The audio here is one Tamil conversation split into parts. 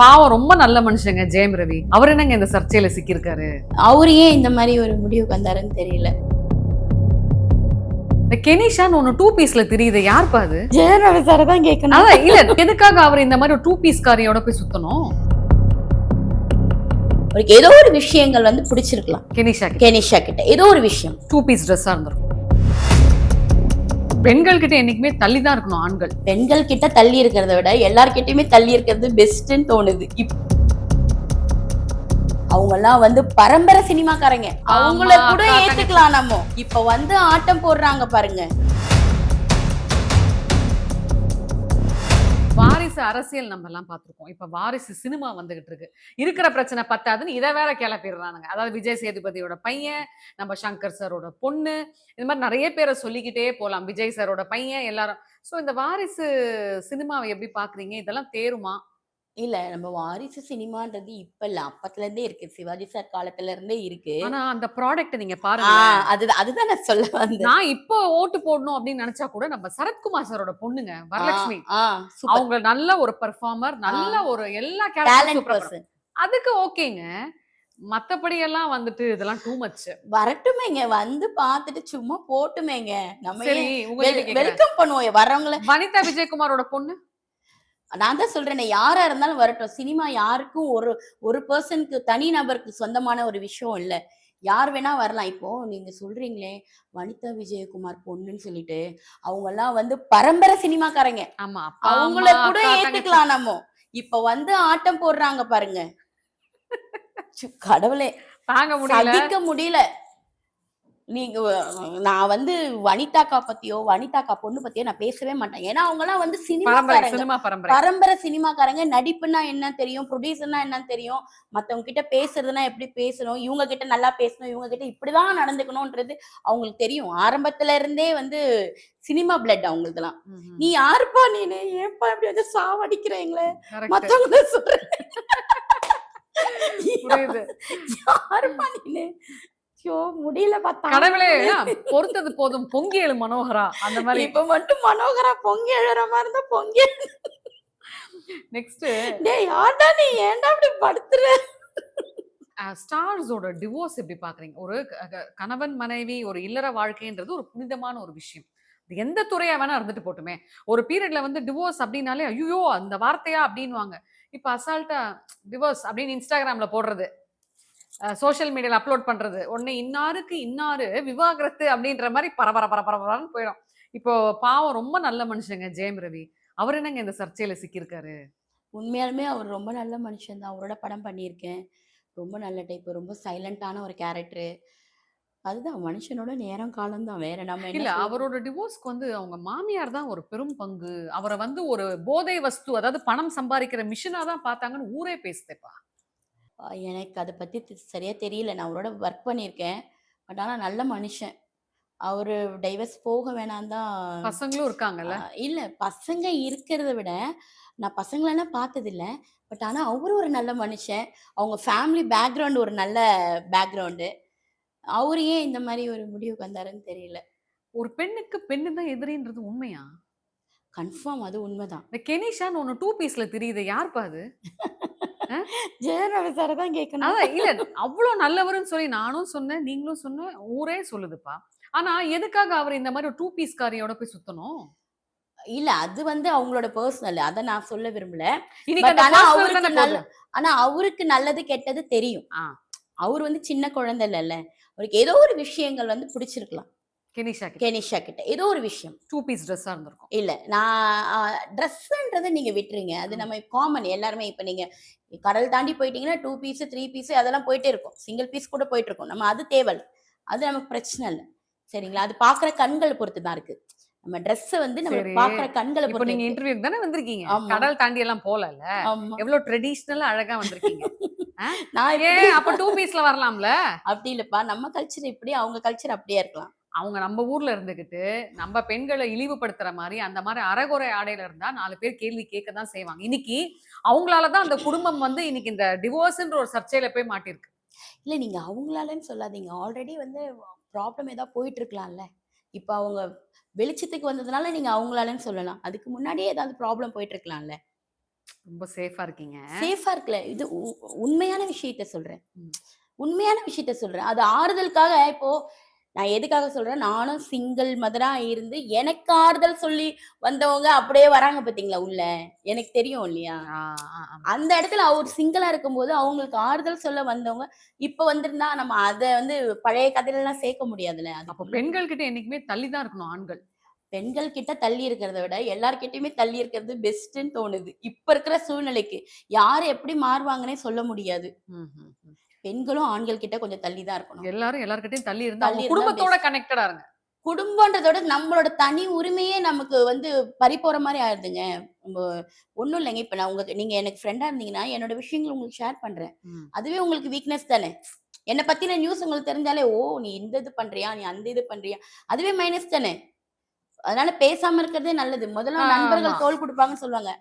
பாவம் ரொம்ப நல்ல மனுஷங்க ஜெயம் ரவி. அவர் என்னங்க இந்த சர்ச்சையில சிக்கியிருக்காரு? அவரு ஏன் இந்த மாதிரி ஒரு முடிவுக்கு வந்தாருன்னு தெரியல. இந்த கெனிஷான்னு ஒண்ணு டூ பீஸ்ல தெரியுது. யாருப்பா அது? ஜெயரவி சார் தான் கேட்கணும் அதான் இல்ல எதுக்காக அவர் இந்த மாதிரி ஒரு டூ பீஸ் காரியோட போய் சுத்தணும்? அவருக்கு ஏதோ ஒரு விஷயங்கள் வந்து பிடிச்சிருக்கலாம். கெனிஷா கெனிஷா கிட்ட. ஏதோ ஒரு விஷயம். டூ பீஸ் ட்ரெஸ்ஸா இருந்திருக்கும். பெண்கள் கிட்ட என்னைக்குமே தள்ளி தான் இருக்கணும் ஆண்கள். பெண்கள் கிட்ட தள்ளி இருக்கிறத விட எல்லார்கிட்டயுமே தள்ளி இருக்கிறது பெஸ்ட்னு தோணுது. இப் அவங்க எல்லாம் வந்து பரம்பரை சினிமாக்காரங்க. அவங்கள கூட ஏத்துக்கலாம் நம்ம. இப்ப வந்து ஆட்டம் போடுறாங்க பாருங்க. வாரிசு அரசியல் நம்ம எல்லாம் பார்த்துருக்கோம். இப்போ வாரிசு சினிமா வந்துகிட்டு இருக்கு. இருக்கிற பிரச்சனை பத்தாதுன்னு இதை வேற கிளப்பிடுறானுங்க. அதாவது விஜய் சேதுபதியோட பையன் நம்ம சங்கர் சாரோட பொண்ணு இது மாதிரி நிறைய பேரை சொல்லிக்கிட்டே போகலாம் விஜய் சாரோட பையன் எல்லாரும். ஸோ இந்த வாரிசு சினிமாவை எப்படி பார்க்குறீங்க? இதெல்லாம் தேருமா? இல்ல நம்ம வாரிசு சினிமான்றது இப்ப இல்ல அப்பத்துல இருந்தே இருக்கு. சிவாஜி சார் காலத்துல இருந்தே இருக்கு. ஆனா அந்த ப்ராடக்ட் நீங்க பாருங்க அதுதான் அதுதான் நான் சொல்ல வந்தேன். நான் இப்போ ஓட்டு போடணும் அப்படின்னு நினைச்சா கூட நம்ம சரத்குமார் சாரோட பொண்ணுங்க வரலட்சுமி. அவங்க நல்ல ஒரு பெர்ஃபார்மர் நல்ல ஒரு எல்லா பர்சன் அதுக்கு ஓகேங்க. மத்தபடி எல்லாம் வந்துட்டு இதெல்லாம் டூ மச் வரட்டுமேங்க. வந்து பார்த்துட்டு சும்மா போட்டுமேங்க. நம்ம. வெல்கம் பண்ணுவோம். வர்றவங்கள வனிதா விஜயகுமாரோட பொண்ணு? நான் தான் சொல்றேனே யாரா இருந்தாலும் வரட்டும். சினிமா யாருக்கும் ஒரு ஒரு பர்சனுக்கு தனி நபருக்கு சொந்தமான ஒரு விஷயம் இல்ல. யார் வேணா வரலாம். இப்போ நீங்க சொல்றீங்களே வனிதா விஜயகுமார் பொண்ணுன்னு சொல்லிட்டு அவங்க எல்லாம் வந்து பரம்பரை சினிமாக்காரங்க. ஆமா அவங்கள கூட. ஏத்துக்கலாம் நம்ம. இப்ப வந்து ஆட்டம் போடுறாங்க பாருங்க. கடவுளே. தாங்க முடியல. முடியல. நீங்க நான் வந்து வனிதாக்கா பத்தியோ வனிதாக்கா பொண்ணு பத்தியோ நான் பேசவே மாட்டேன். ஏன்னா அவங்க எல்லாம் வந்து சினிமா பரம்பரை. பரம்பரை சினிமாக்காரங்க. நடிப்புனா என்ன தெரியும்? ப்ரொடியூசர்னா என்னன்னு தெரியும்? மத்தவங்க கிட்ட பேசுறதுனா எப்படி பேசணும்? இவங்க கிட்ட நல்லா பேசணும். இவங்க கிட்ட இப்படிதான் நடந்துக்கணும்ன்றது அவங்களுக்கு தெரியும். ஆரம்பத்துல இருந்தே வந்து சினிமா பிளட் அவங்களுக்குலாம். நீ யாருப்பா நீனு? ஏன்பா இப்படி வந்து சாவடிக்கிறீங்களே Correct. மத்தவங்க புரியுது. யாருப்பா நீனு? ஐயோ முடியல பார்த்தா. கடவுளே பொறுத்தது போதும். பொங்கி எழு மனோகரா. அந்த மாதிரி. இப்ப மட்டும் மனோகரா பொங்கி எழுற மாதிரி இருந்தா பொங்கி. நெக்ஸ்ட் டேய் யார்டா நீ ஏன்டா அப்படி படுத்துற? ஸ்டார்ஸோட டிவோர்ஸ் எப்படி பாக்குறீங்க? ஒரு கணவன் மனைவி ஒரு இல்லற வாழ்க்கைன்றது ஒரு புனிதமான ஒரு விஷயம். எந்த துறையா வேணா இருந்துட்டு போட்டுமே. ஒரு பீரியட்ல வந்து டிவோர்ஸ் அப்படின்னாலே ஐயோ அந்த வார்த்தையா அப்படின்னுவாங்க. இப்ப அசால்ட்டா டிவோர்ஸ் அப்படின்னு இன்ஸ்டாகிராம்ல போடுறது. சோஷியல் மீடியால அப்லோட் பண்றது. உடனே இன்னாருக்கு இன்னாரு விவாகரத்து அப்படின்ற மாதிரி பரபர பரபரன்னு போயிடும். இப்போ பாவம் ரொம்ப நல்ல மனுஷங்க ஜெயம் ரவி. அவர் என்னங்க இந்த சர்ச்சையில சிக்கியிருக்காரு? உண்மையாலுமே அவர் ரொம்ப நல்ல மனுஷன் தான். அவரோட படம் பண்ணியிருக்கேன். ரொம்ப நல்ல டைப் ரொம்ப சைலண்டான ஒரு கேரக்டர் அதுதான் மனுஷனோட நேரம் காலம் தான். வேற நம்ம இல்ல? அவரோட டிவோர்ஸ்க்கு வந்து அவங்க மாமியார் தான் ஒரு பெரும் பங்கு. அவரை வந்து ஒரு போதை வஸ்து அதாவது பணம் சம்பாதிக்கிற மிஷினா தான் பார்த்தாங்கன்னு ஊரே பேசுதேப்பா. எனக்கு அதை பத்தி தி- சரியா தெரியல. நான் அவரோட ஒர்க் பண்ணியிருக்கேன். பட் ஆனா நல்ல மனுஷன். அவரு டைவர்ஸ் போக வேணாம் தான் பசங்களும் இருக்காங்கல்ல? இல்ல. பசங்க இருக்கிறத விட நான் பசங்களெல்லாம் பார்த்தது இல்ல பட் ஆனா அவரு ஒரு நல்ல மனுஷன். அவங்க ஃபேமிலி பேக்ரவுண்ட் ஒரு நல்ல பேக்ரவுண்டு அவரு ஏன் இந்த மாதிரி ஒரு முடிவுக்கு வந்தாருன்னு தெரியல. ஒரு பெண்ணுக்கு பெண்ணு தான் எதிரின்றது உண்மையா? கன்ஃபார்ம் அது உண்மைதான். இந்த கெனிஷான்னு ஒண்ணு டூ பீஸ்ல தெரியுது. யாருப்பா அது? ஜெயரவி சார் தான் கேட்கணும் அதான் இல்ல அவ்வளவு நல்லவருன்னு சொல்லி நானும் சொன்னேன் நீங்களும் சொன்ன ஊரே சொல்லுதுப்பா. ஆனா எதுக்காக அவர் இந்த மாதிரி ஒரு டூ பீஸ் காரியோட போய் சுத்தணும்? இல்ல அது வந்து அவங்களோட பர்சனல் அதை நான் சொல்ல விரும்பல. ஆனா அவருக்கு நல்ல. ஆனா அவருக்கு நல்லது கெட்டது தெரியும். அவர் வந்து சின்ன குழந்தை இல்லைல்ல. அவருக்கு ஏதோ ஒரு விஷயங்கள் வந்து பிடிச்சிருக்கலாம். கெனிஷா கெனிஷா கிட்ட. ஏதோ ஒரு விஷயம். டூ பீஸ் ட்ரெஸ்ஸா இருந்திருக்கும். இல்ல நான் ட்ரெஸ்ன்றதை நீங்க விட்டுருங்க. அது. நம்ம காமன் எல்லாருமே இப்ப நீங்க கடல் தாண்டி போயிட்டீங்கன்னா டூ பீஸ் த்ரீ பீஸ் அதெல்லாம் போயிட்டே இருக்கும். சிங்கிள் பீஸ் கூட போயிட்டு இருக்கும். நம்ம அது தேவை அது நமக்கு பிரச்சனை இல்லை. சரிங்களா? அது பாக்குற கண்கள் பொறுத்து தான் இருக்கு. நம்ம Dress வந்து நம்ம. பாக்குற கண்களை இப்போ பொறுத்து நீங்க. இன்டர்வியூ தானே வந்திருக்கீங்க. கடல் தாண்டி எல்லாம் போலல. எவ்வளவு ட்ரெடிஷ்னலா அழகா வந்திருக்கீங்க. நான் அப்ப டூ பீஸ்ல வரலாம்ல? அப்படி இல்லப்பா. நம்ம கல்ச்சர் இப்படி அவங்க கல்ச்சர் அப்படியே இருக்கலாம். அவங்க நம்ம ஊர்ல இருந்துகிட்டு நம்ம பெண்களை இழிவுபடுத்துற மாதிரி அந்த மாதிரி அறகுறை ஆடையில இருந்தா நாலு பேர் கேள்வி கேட்க தான் செய்வாங்க. இன்னைக்கு அவங்களாலதான் அந்த குடும்பம் வந்து இன்னைக்கு இந்த டிவோர்ஸ்ன்ற ஒரு சர்ச்சையில போய் மாட்டிருக்கு. இல்ல நீங்க அவங்களாலன்னு சொல்லாதீங்க. ஆல்ரெடி வந்து ப்ராப்ளம் ஏதாவது போயிட்டு இருக்கலாம்ல. இப்போ அவங்க வெளிச்சத்துக்கு வந்ததுனால நீங்க அவங்களாலன்னு சொல்லலாம். அதுக்கு முன்னாடியே ஏதாவது ப்ராப்ளம் போயிட்டு இருக்கலாம்ல. ரொம்ப சேஃபா இருக்கீங்க. சேஃபா இருக்கல. இது உண்மையான விஷயத்த சொல்றேன். உண்மையான விஷயத்த சொல்றேன். அது ஆறுதலுக்காக இப்போ நான் எதுக்காக சொல்றேன்? நானும் சிங்கிள் மதரா இருந்து எனக்கு ஆறுதல் சொல்லி வந்தவங்க அப்படியே வராங்க பாத்தீங்களா உள்ள? எனக்கு தெரியும் இல்லையா. அந்த இடத்துல அவர் சிங்கிளா இருக்கும்போது அவங்களுக்கு ஆறுதல் சொல்ல வந்தவங்க இப்ப வந்திருந்தா நம்ம அத வந்து பழைய கதையில எல்லாம் சேர்க்க முடியாதுல்ல? அப்போ பெண்கள் கிட்ட என்னைக்குமே தள்ளி தான் இருக்கணும் ஆண்கள். பெண்கள் கிட்ட தள்ளி இருக்கிறத விட எல்லார்கிட்டயுமே தள்ளி இருக்கிறது பெஸ்ட்னு தோணுது. இப்ப இருக்கிற சூழ்நிலைக்கு யார் எப்படி மாறுவாங்கன்னே சொல்ல முடியாது. பெண்களும் ஆண்கள் கிட்ட கொஞ்சம் தள்ளி தான் இருக்கணும். எல்லாரும் எல்லார்கிட்டயும் தள்ளி இருந்தா அவங்க குடும்பத்தோட கனெக்டடா இருங்க. குடும்பன்றதோட நம்மளோட தனி உரிமையே நமக்கு வந்து பறி போற மாதிரி ஆயிடுதுங்க நம்ம ஒண்ணும் இல்லைங்க. இப்ப நான் உங்க நீங்க எனக்கு ஃப்ரெண்டா இருந்தீங்கன்னா என்னோட விஷயங்கள் உங்களுக்கு ஷேர் பண்றேன். அதுவே உங்களுக்கு வீக்னஸ் தானே? என்னை பத்தின நியூஸ் உங்களுக்கு தெரிஞ்சாலே ஓ நீ இந்த இது பண்றியா? நீ அந்த இது பண்றியா? அதுவே மைனஸ் தானே? அதனால பேசாம இருக்கிறதே நல்லது. முதல்ல. நண்பர்கள் தோல் கொடுப்பாங்கன்னு சொல்லுவாங்க.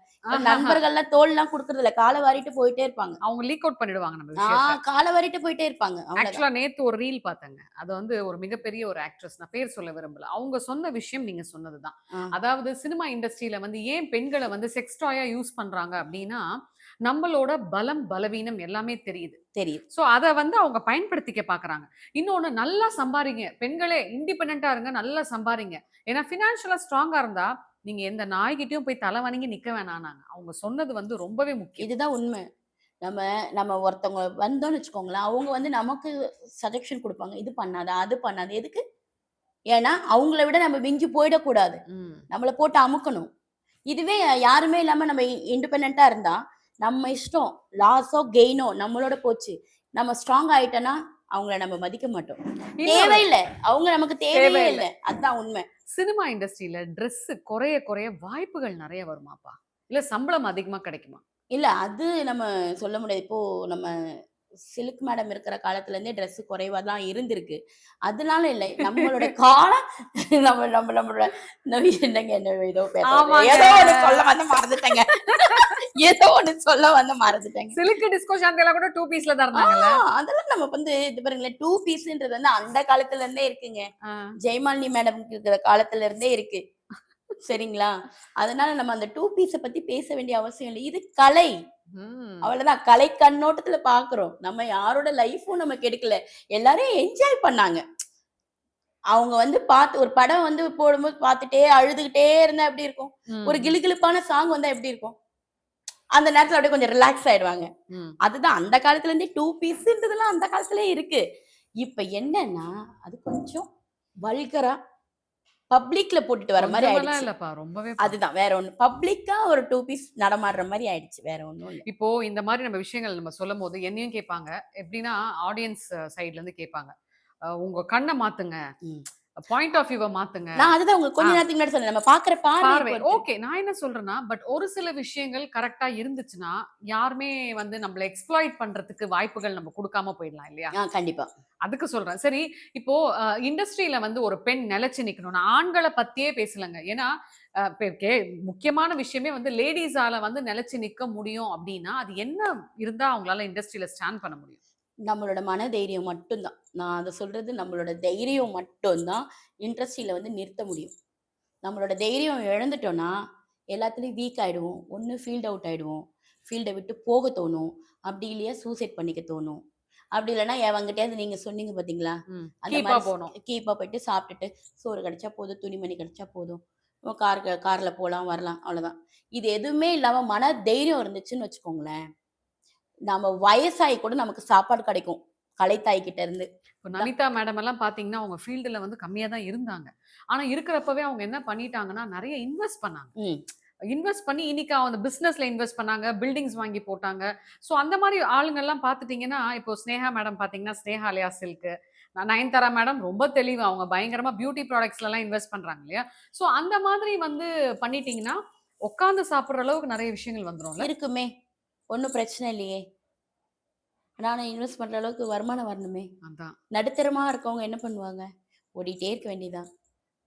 நண்பர்கள்லாம் தோல் எல்லாம் கொடுக்கறது இல்ல காலை வாரிட்டு போயிட்டே இருப்பாங்க. அவங்க லீக் அவுட் பண்ணிடுவாங்க நம்ம காலை வாரிட்டு போயிட்டே இருப்பாங்க. ஆக்சுவலா நேத்து ஒரு ரீல் பார்த்தேங்க. அது வந்து ஒரு மிகப்பெரிய ஒரு ஆக்ட்ரஸ் நான் பேர் சொல்ல விரும்பல. அவங்க சொன்ன விஷயம் நீங்க சொன்னதுதான். அதாவது சினிமா இண்டஸ்ட்ரியில வந்து ஏன் பெண்களை வந்து செக்ஸ் டாயா யூஸ் பண்றாங்க அப்படின்னா நம்மளோட பலம் பலவீனம் எல்லாமே தெரியுது. தெரியுது. சோ அத வந்து அவங்க பயன்படுத்திக்க பாக்குறாங்க. இன்னொன்னு நல்லா சம்பாரிங்க. பெண்களே இண்டிபெண்டா இருங்க நல்லா சம்பாரிங்க. ஏன்னா பினான்சியலா ஸ்ட்ராங்கா இருந்தா நீங்க எந்த நாய்கிட்டயும் போய் தலை வணங்கி நிக்க வேணானாங்க அவங்க சொன்னது வந்து ரொம்பவே முக்கியம். இதுதான் உண்மை. நம்ம நம்ம ஒருத்தவங்க வந்தோம்னு வச்சுக்கோங்களேன் அவங்க வந்து நமக்கு சஜஷன் கொடுப்பாங்க. இது பண்ணாத அது பண்ணாத. எதுக்கு? ஏன்னா அவங்கள விட நம்ம மிஞ்சி போயிடக்கூடாது. நம்மளை போட்டு அமுக்கணும். இதுவே யாருமே இல்லாம நம்ம இண்டிபெண்டா இருந்தா நம்ம இஷ்டம் லாஸோ கெயினோ நம்மளோட போச்சு. நம்ம ஸ்ட்ராங் ஆயிட்டோம்னா அவங்கள நம்ம மதிக்க மாட்டோம். தேவையில்லை. அவங்க நமக்கு தேவையே. இல்லை. அதுதான் உண்மை. சினிமா இண்டஸ்ட்ரியில Dress குறைய குறைய வாய்ப்புகள் நிறைய வருமாப்பா? இல்ல சம்பளம் அதிகமா கிடைக்குமா? இல்ல அது நம்ம சொல்ல முடியாது. இப்போ நம்ம சில்க் மேடம் இருக்கிற காலத்துல இருந்தே Dress குறைவா தான் இருந்திருக்கு. அதனால இல்லை நம்மளோட காலம் நம்ம நம்ம நம்மளோட நம்ம என்னங்க என்ன ஏதோ. ஏதோ ஒண்ணு சொல்ல வந்து மறந்துட்டேங்க. ஏதோ ஒண்ணு சொல்ல வந்து மறந்துட்டேங்க. சிலுக்கு டிஸ்கோ சாந்தியெல்லாம் கூட டூ பீஸ்ல தான் அதெல்லாம் நம்ம வந்து இது பாருங்களேன் டூ பீஸ்ன்றது வந்து அந்த காலத்துல இருந்தே இருக்குங்க. ஜெயமாலினி மேடம் இருக்கிற காலத்துல இருந்தே இருக்கு. சரிங்களா? அதனால நம்ம அந்த டூ பீஸ பத்தி பேச வேண்டிய அவசியம் இல்லை. இது கலை. அவ்வளவுதான். கலை கண்ணோட்டத்துல பாக்குறோம். நம்ம யாரோட லைஃபும் நம்ம கெடுக்கல. எல்லாரும் என்ஜாய் பண்ணாங்க. அவங்க வந்து பார்த்து ஒரு படம் வந்து போடும்போது பார்த்துட்டே அழுதுகிட்டே இருந்தா எப்படி இருக்கும்? ஒரு ம். கிளுகிளுப்பான சாங் வந்தா எப்படி இருக்கும்? அந்த நேரத்துல அப்படியே கொஞ்சம் ரிலாக்ஸ் ஆயிடுவாங்க. அதுதான். அந்த காலத்துல இருந்தே டூ பீஸ்ன்றதெல்லாம் அந்த காலத்திலே இருக்கு. இப்ப என்னன்னா அது கொஞ்சம் வல்கரா பப்ளிக்ல போட்டுட்டு வர மாதிரி ஆயிடுச்சு. ரொம்பவே அதுதான் வேற ஒண்ணு. பப்ளிக்கா ஒரு டூ பீஸ் நடமாடுற மாதிரி ஆயிடுச்சு வேற ஒண்ணும் இல்ல. இப்போ இந்த மாதிரி நம்ம விஷயங்கள் நம்ம சொல்லும் போது என்னையும் கேட்பாங்க. எப்படின்னா ஆடியன்ஸ் சைட்ல இருந்து கேட்பாங்க. உங்க கண்ணை மாத்துங்க. பாயிண்ட் ஆஃப் வியூவை மாத்துங்க. நான் அதுதான் உங்களுக்கு கொஞ்ச. நேரத்துக்கு முன்னாடி சொன்னேன் நம்ம பாக்குற பார்வை. ஓகே நான் என்ன சொல்றேன்னா பட் ஒரு சில விஷயங்கள் கரெக்டா இருந்துச்சுன்னா யாருமே வந்து நம்மள எக்ஸ்ப்ளாய்ட் பண்றதுக்கு வாய்ப்புகள் நம்ம கொடுக்காம போயிடலாம் இல்லையா? கண்டிப்பா. அதுக்கு சொல்றேன். சரி இப்போ இண்டஸ்ட்ரியில வந்து ஒரு பெண் நிலைச்சு நிக்கணும்னா ஆண்களை பத்தியே பேசலங்க. ஏன்னா முக்கியமான விஷயமே வந்து லேடிஸால வந்து நிலைச்சு நிக்க முடியும் அப்படின்னா அது என்ன இருந்தா அவங்களால இண்டஸ்ட்ரியில ஸ்டாண்ட் பண்ண முடியும். நம்மளோட மன தைரியம் மட்டும்தான். நான் அதை சொல்றது நம்மளோட தைரியம் மட்டும்தான் இண்டஸ்ட்ரியில வந்து நிறுத்த முடியும். நம்மளோட தைரியம் இழந்துட்டோம்னா எல்லாத்துலயும் வீக் ஆயிடுவோம். ஒன்று ஃபீல்ட் அவுட் ஆயிடுவோம். ஃபீல்டை விட்டு போக தோணும். அப்படி இல்லையா சூசைட் பண்ணிக்க தோணும். அப்படி இல்லைன்னா எவங்கிட்டயாவது நீங்க சொன்னீங்க பாத்தீங்களா? அந்த மாதிரி போகணும் கீப்பா போயிட்டு சாப்பிட்டுட்டு சோறு கிடைச்சா போதும் துணிமணி கிடைச்சா போதும். கார் கார்ல போலாம் வரலாம் அவ்வளவுதான். இது எதுவுமே இல்லாம மன தைரியம் இருந்துச்சுன்னு வச்சுக்கோங்களேன். நம்ம வயசாகி கூட நமக்கு சாப்பாடு கிடைக்கும். கலைத்தாய் கிட்ட இருந்து இப்போ நமிதா மேடம் எல்லாம் பாத்தீங்கன்னா அவங்க ஃபீல்டுல வந்து கம்மியா தான் இருந்தாங்க. ஆனா இருக்கிறப்பவே அவங்க என்ன பண்ணிட்டாங்கன்னா நிறைய இன்வெஸ்ட் பண்ணாங்க. இன்வெஸ்ட் பண்ணி இன்னைக்கு அவங்க பிசினஸ்ல இன்வெஸ்ட் பண்ணாங்க பில்டிங்ஸ் வாங்கி போட்டாங்க. ஸோ அந்த மாதிரி ஆளுங்கெல்லாம் பார்த்துட்டீங்கன்னா இப்போ ஸ்னேகா மேடம் பார்த்தீங்கன்னா ஸ்னேஹாலயா சில்க் நயன்தாரா மேடம் ரொம்ப தெளிவு. அவங்க பயங்கரமா பியூட்டி ப்ராடக்ட்ஸ்ல எல்லாம் இன்வெஸ்ட் பண்றாங்க இல்லையா? ஸோ அந்த மாதிரி வந்து பண்ணிட்டீங்கன்னா உட்காந்து சாப்பிடுற அளவுக்கு நிறைய விஷயங்கள் வந்துரும்ல? இருக்குமே. ஒன்றும் பிரச்சனை இல்லையே. நானும் இன்வெஸ்ட் பண்ற அளவுக்கு வருமானம் வரணுமே. அதான். நடுத்தரமா இருக்கவங்க என்ன பண்ணுவாங்க? ஓடிட்டே இருக்க வேண்டியதான்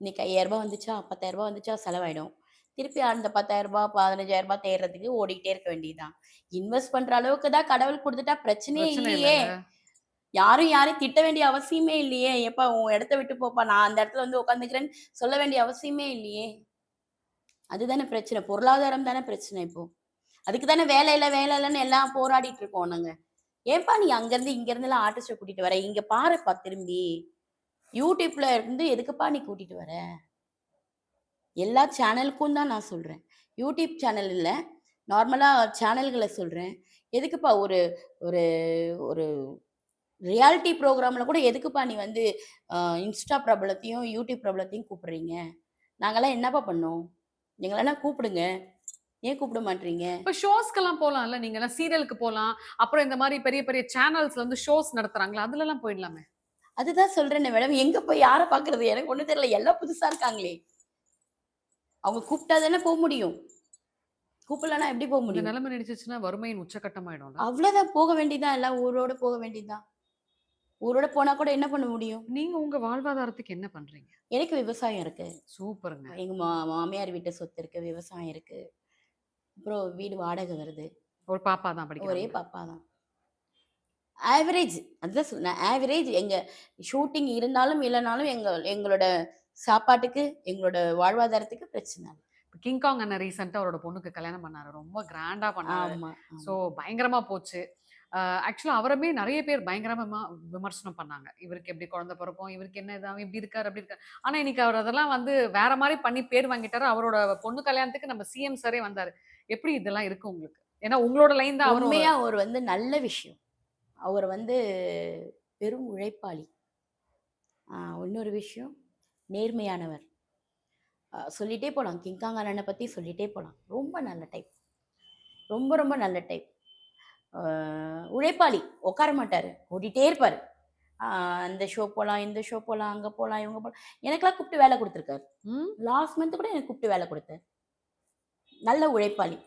இன்னைக்கு ஐயாயிரம் ரூபாய் வந்துச்சா பத்தாயிரம் ரூபாய் வந்துச்சா செலவாயிடும். திருப்பி அந்த பத்தாயிரம் ரூபாய் பதினஞ்சாயிரம் ரூபாய் தேடுறதுக்கு ஓடிட்டே இருக்க வேண்டியதுதான். இன்வெஸ்ட் பண்ற அளவுக்கு தான் கடவுள் கொடுத்துட்டா பிரச்சனையே பிரச்சனை இல்லையே. யாரும் யாரையும் திட்ட வேண்டிய அவசியமே இல்லையே. எப்பா உன் இடத்த விட்டு போப்பா நான் அந்த இடத்துல வந்து உட்காந்துக்கிறேன்னு சொல்ல வேண்டிய அவசியமே இல்லையே. அதுதானே பிரச்சனை. பொருளாதாரம் தானே பிரச்சனை இப்போ. அதுக்கு தானே வேலை இல்லை வேலை இல்லைன்னு எல்லாம் போராடிட்டு இருக்கோம் நாங்க. ஏன்பா நீ அங்கேருந்து இங்கேருந்து எல்லாம் ஆர்டிஸ்டை கூட்டிட்டு வர? இங்க பாருப்பா திரும்பி. யூடியூப்ல இருந்து எதுக்குப்பா நீ கூட்டிட்டு வர? எல்லா சேனலுக்கும் தான் நான் சொல்றேன். யூடியூப் சேனல் இல்லை நார்மலா சேனல்களை சொல்றேன். எதுக்குப்பா ஒரு ஒரு ஒரு ரியாலிட்டி ப்ரோக்ராம்ல கூட எதுக்குப்பா நீ வந்து இன்ஸ்டா பிரபலத்தையும் யூடியூப் பிரபலத்தையும் கூப்பிடுறீங்க? நாங்கெல்லாம் என்னப்பா பண்ணோம்? எங்களெல்லாம் கூப்பிடுங்க. ஏன் கூப்பிட மாட்டீங்க? இப்ப ஷோஸ்க்கெல்லாம் போலாம்ல நீங்க எல்லாம் சீரியலுக்கு போலாம் அப்புறம் இந்த மாதிரி பெரிய பெரிய சேனல்ஸ்ல வந்து ஷோஸ் நடத்துறாங்களா அதுல எல்லாம் போயிடலாமே. அதுதான் சொல்றேனே மேடம் எங்க போய் யாரை பாக்குறது? எனக்கு ஒண்ணும் தெரியல எல்லாம் புதுசா இருக்காங்களே. அவங்க கூப்பிட்டா தானே போக முடியும். கூப்பிடலன்னா எப்படி போக முடியும்? நிலைமை நடிச்சிச்சுன்னா வறுமையின் உச்சக்கட்டமாயிடும்ல அவ்வளவுதான் போக வேண்டியதான் எல்லாம் ஊரோட போக வேண்டியதுதான். ஊரோட போனா கூட என்ன பண்ண முடியும்? நீங்க உங்க வாழ்வாதாரத்துக்கு என்ன பண்றீங்க? எனக்கு விவசாயம் இருக்கு. சூப்பருங்க. எங்க மாமியார் வீட்டு சொத்து இருக்கு விவசாயம் இருக்கு. அப்புறம் வீடு வாடகை வருது. ஒரு பாப்பா தான் ஒரே படிக்கிறேன் பாப்பா தான். ஆவரேஜ் அதுதான் சொன்னேன் ஆவரேஜ் எங்க ஷூட்டிங் இருந்தாலும் இல்லைனாலும் எங்க எங்களோட சாப்பாட்டுக்கு எங்களோட வாழ்வாதாரத்துக்கு பிரச்சனை இல்லை. கிங்காங் அண்ணன் ரீசெண்டா அவரோட பொண்ணுக்கு கல்யாணம் பண்ணாரு. ரொம்ப கிராண்டா பண்ணாரு. ஆமா சோ பயங்கரமா போச்சு. ஆக்சுவலா அவரமே நிறைய பேர் பயங்கரமா விமர்சனம் பண்ணாங்க. இவருக்கு எப்படி குழந்தை பிறக்கும் இவருக்கு என்ன இதாகும் இப்படி இருக்காரு அப்படி இருக்காரு. ஆனா இன்னைக்கு அவர் அதெல்லாம் வந்து வேற மாதிரி பண்ணி பேர் வாங்கிட்டாரு. அவரோட பொண்ணு கல்யாணத்துக்கு நம்ம சிஎம் சரே வந்தாரு. எப்படி இதெல்லாம் இருக்கு உங்களுக்கு? ஏன்னா உங்களோட லைன் தான் உண்மையா அவர் வந்து நல்ல விஷயம். அவர் வந்து பெரும் உழைப்பாளி. இன்னொரு விஷயம் நேர்மையானவர். ஆஹ் சொல்லிட்டே போலாம். கிங்காங் அண்ணனை பத்தி சொல்லிட்டே போலாம். ரொம்ப நல்ல டைப் ரொம்ப ரொம்ப நல்ல டைப் உழைப்பாளி. உட்கார மாட்டாரு. ஓடிட்டே இருப்பாரு. அந்த ஷோ போலாம் இந்த ஷோ போலாம் அங்க போலாம் இவங்க போலாம். எனக்கெல்லாம் கூப்பிட்டு வேலை கொடுத்துருக்காரு. லாஸ்ட் மந்த் கூட எனக்கு கூப்பிட்டு வேலை கொடுத்தாரு. நல்ல உழைப்பாளி.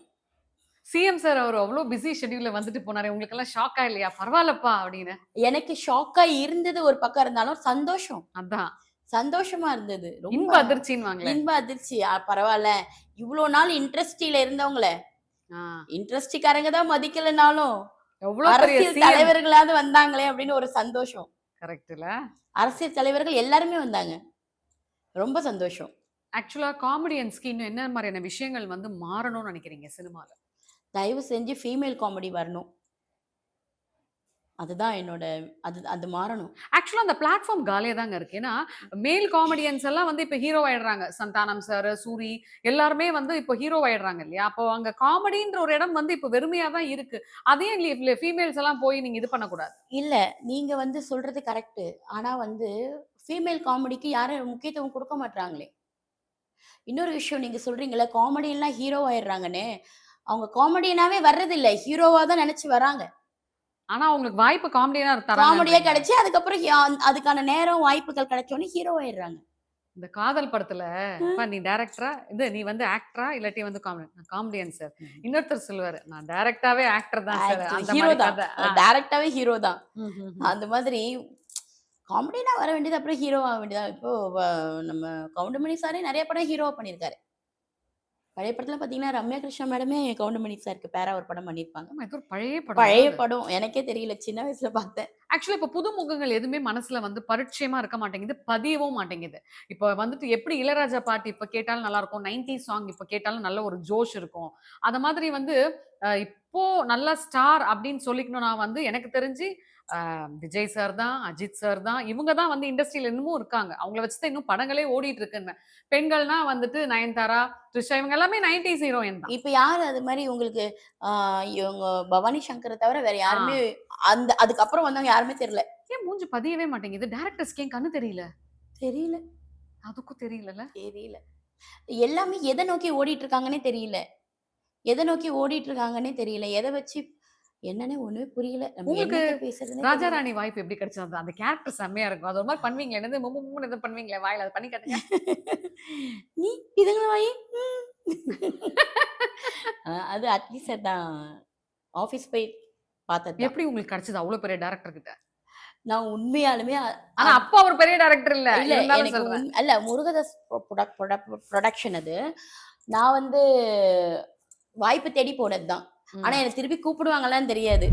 சிஎம் சார் அவர் அவ்வளவு பிஸி ஷெட்யூல்ல வந்துட்டு போனாரு. உங்களுக்கு எல்லாம் ஷாக்கா இல்லையா? பரவாயில்லப்பா அப்படின்னு. எனக்கு ஷாக்கா இருந்தது ஒரு பக்கம் இருந்தாலும் சந்தோஷம். அதான். சந்தோஷமா இருந்தது. ரொம்ப அதிர்ச்சின்னு இன்ப அதிர்ச்சி. பரவாயில்ல. இவ்வளோ நாள் இண்டஸ்ட்ரியில இருந்தவங்கள. இண்டஸ்ட்ரிக்காரங்க தான் மதிக்கலைனாலும் அரசியல் தலைவர்களாவது வந்தாங்களே அப்படின்னு ஒரு சந்தோஷம். கரெக்ட்ல அரசியல் தலைவர்கள் எல்லாருமே வந்தாங்க. ரொம்ப சந்தோஷம். ஆக்சுவலா காமெடியன்ஸ்க்கு இன்னும் என்ன மாதிரியான விஷயங்கள் வந்து மாறணும்னு நினைக்கிறீங்க சினிமால? தயவு செஞ்சு ஃபீமேல் காமெடி வரணும். அதுதான் என்னோட அது அது மாறணும். ஆக்சுவலா அந்த பிளாட்ஃபார்ம் காலியா தாங்க இருக்கு. ஏன்னா மேல் காமெடியன்ஸ் எல்லாம் வந்து இப்ப ஹீரோ ஆயிடுறாங்க. சந்தானம் சார் சூரி எல்லாருமே வந்து இப்போ ஹீரோ ஆயிடுறாங்க இல்லையா? அப்போ அங்க காமெடின்ற ஒரு இடம் வந்து இப்போ வெறுமையா தான் இருக்கு. அதே ஃபீமேல்ஸ் எல்லாம் போய் நீங்க இது பண்ணக்கூடாது. இல்ல நீங்க வந்து சொல்றது கரெக்ட் ஆனா வந்து ஃபீமேல் காமெடிக்கு யாரும் முக்கியத்துவம் கொடுக்க மாட்டாங்களே இன்னொரு விஷயம் நீங்க சொல்றீங்கல்ல காமெடியெல்லாம் ஹீரோ ஆயிடுறாங்கன்னு. அவங்க காமெடியனாவே வர்றது இல்ல ஹீரோவா தான் நினைச்சு வராங்க. ஆனா அவங்களுக்கு வாய்ப்பு காமெடியா காமெடியா தராங்க கிடைச்சு அதுக்கப்புறம் அதுக்கான நேரம் வாய்ப்புகள் கிடைச்சோடனே ஹீரோ ஆயிடுறாங்க. இந்த காதல் படத்துல நீ டைரக்டரா இது நீ வந்து ஆக்டரா இல்லாட்டி வந்து காமெடி காமெடியன் சார். இன்னொருத்தர் சொல்லுவாரு நான் டைரக்டாவே ஆக்டர் தான் சார் ஹீரோ தான். டைரக்டாவே ஹீரோ தான். அந்த மாதிரி காமெடினா வர வேண்டியது அப்புறம் ஹீரோ ஆக வேண்டியதா? இப்போ வ- நம்ம கவுண்டமணி சாரே நிறைய படம் ஹீரோவா பண்ணியிருக்காரு. பழைய படத்துல பாத்தீங்கன்னா ரம்யா கிருஷ்ணா மேடமே கவுண்டமணி சாருக்கு பேரா ஒரு படம் பண்ணியிருப்பாங்க. ஒரு பழைய படம். பழைய படம். எனக்கே தெரியல சின்ன வயசுல பார்த்தேன். ஆக்சுவலா இப்ப புது முகங்கள் எதுவுமே மனசுல வந்து பரிச்சயமா இருக்க மாட்டேங்குது பதியவும் மாட்டேங்குது. இப்ப வந்துட்டு எப்படி இளையராஜா பாட்டு இப்ப கேட்டாலும் நல்லா இருக்கும் நைன்டி சாங் இப்ப கேட்டாலும் நல்ல ஒரு ஜோஷ் இருக்கும். அத மாதிரி வந்து இப்போ நல்ல ஸ்டார் அப்படின்னு சொல்லிக்கணும்னா வந்து எனக்கு தெரிஞ்சு விஜய் சார் தான் அஜித் சார் தான் இவங்க தான் வந்து இண்டஸ்ட்ரியில இன்னமும் இருக்காங்க. அவங்கள வச்சு தான் இன்னும் படங்களே ஓடிட்டு இருக்குன்னு பெண்கள்னா வந்துட்டு நயன்தாரா த்ரிஷா இவங்க எல்லாமே நைன்டிஸ் ஹீரோயின் தான். இப்ப யாரு அது மாதிரி உங்களுக்கு இவங்க பவானி சங்கரை தவிர வேற யாருமே அந்த அதுக்கப்புறம் வந்தவங்க யாருமே தெரியல. ஏன் மூஞ்சி பதியவே மாட்டேங்குது? டேரக்டர்ஸ்க்கு ஏன் கண்ணு தெரியல? தெரியல. அதுக்கும் தெரியலல்ல. தெரியல. எல்லாமே எதை நோக்கி ஓடிட்டு இருக்காங்கன்னே தெரியல. எதை நோக்கி ஓடிட்டு இருக்காங்கன்னே தெரியல. எதை வச்சு என்னன்னே ஒண்ணுமே புரியல. உங்களுக்கு ராஜா. ராணி வாய்ப்பு எப்படி கிடைச்சது அந்த கேரக்டர் செம்மையா இருக்கும். அது ஒரு மாதிரி பண்ணுவீங்களே என்னது? மும்மு மும்முன்னு எதுவும் பண்ணுவீங்களே? வாயில அதை பண்ணி காட்டுங்க. நீ இதுங்கள வாயி? அது அட்லீஸ்ட் அதான். ஆபீஸ் போய் பார்த்தது எப்படி உங்களுக்கு கிடைச்சது அவ்வளவு பெரிய டேரக்டர் கிட்ட? நான் உண்மையாலுமே ஆனா அப்பா ஒரு பெரிய டேரக்டர் இல்ல. முருகதாஸ் ப்ரொடக்ஷன் அது. நான் வந்து வாய்ப்பு தேடி போனதுதான். ஆனா எனக்கு திருப்பி கூப்பிடுவாங்களான்னு தெரியாது.